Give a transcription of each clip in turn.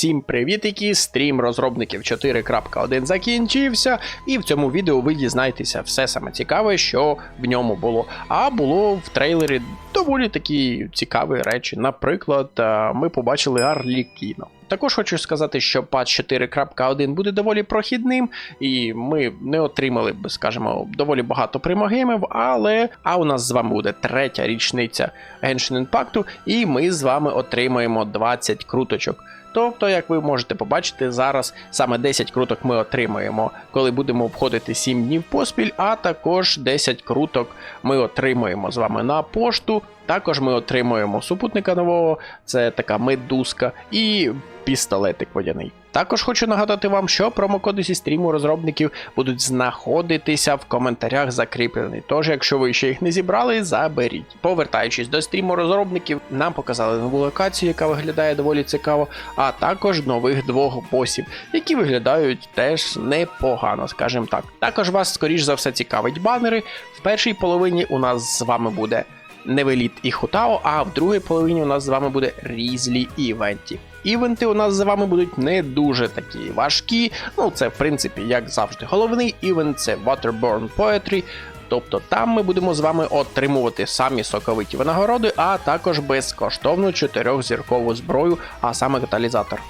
Всім привітики! Стрім розробників 4.1 закінчився, і в цьому відео ви дізнаєтеся все саме цікаве, що в ньому було. А було в трейлері доволі такі цікаві речі. Наприклад, е, ми побачили Арлікіно. Також хочу сказати, що патч 4.1 буде доволі прохідним, і ми не отримали скажімо, доволі багато примагемів, але а у нас з вами буде третя річниця Genshin Impact, і ми з вами отримаємо 20 круточок. Тобто, як ви можете побачити, зараз саме 10 круток ми отримаємо, коли будемо обходити 7 днів поспіль, а також 10 круток ми отримаємо з вами на пошту. Також ми отримуємо супутника нового, це така медузка, і пістолетик водяний. Також хочу нагадати вам, що промокоди зі стріму розробників будуть знаходитися в коментарях закріплені. Тож, якщо ви ще їх не зібрали, заберіть. Повертаючись до стріму розробників, нам показали нову локацію, яка виглядає доволі цікаво, а також нових двох босів, які виглядають теж непогано, скажімо так. Також вас, скоріш за все, цікавить банери. В першій половині у нас з вами буде Невеліт і Хутао, а в другій половині у нас з вами буде Різлі Івенті. Івенти у нас з вами будуть не дуже такі важкі. Ну, це в принципі, як завжди, головний івент це Waterborne Poetry. Тобто там ми будемо з вами отримувати самі соковиті винагороди, а також безкоштовну чотирьохзіркову зброю, а саме каталізатор.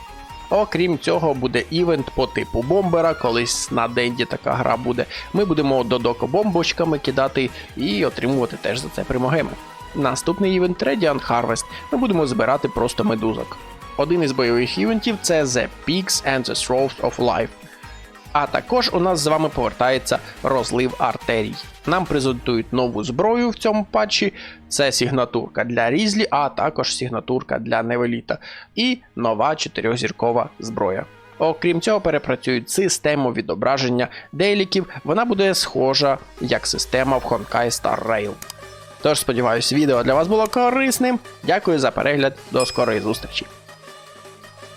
Окрім цього, буде івент по типу бомбера, колись на денді така гра буде. Ми будемо додоко бомбочками кидати і отримувати теж за це примогеми. Наступний івент Radiant Harvest. Ми будемо збирати просто медузок. Один із бойових івентів це The Peaks and the Throats of Life. А також у нас з вами повертається розлив артерій. Нам презентують нову зброю в цьому патчі. Це сігнатурка для Різлі, а також сігнатурка для Невеліта. І нова чотирьохзіркова зброя. Окрім цього, перепрацюють систему відображення деліків. Вона буде схожа як система в Honkai Star Rail. Тож сподіваюсь, відео для вас було корисним. Дякую за перегляд. До скорої зустрічі!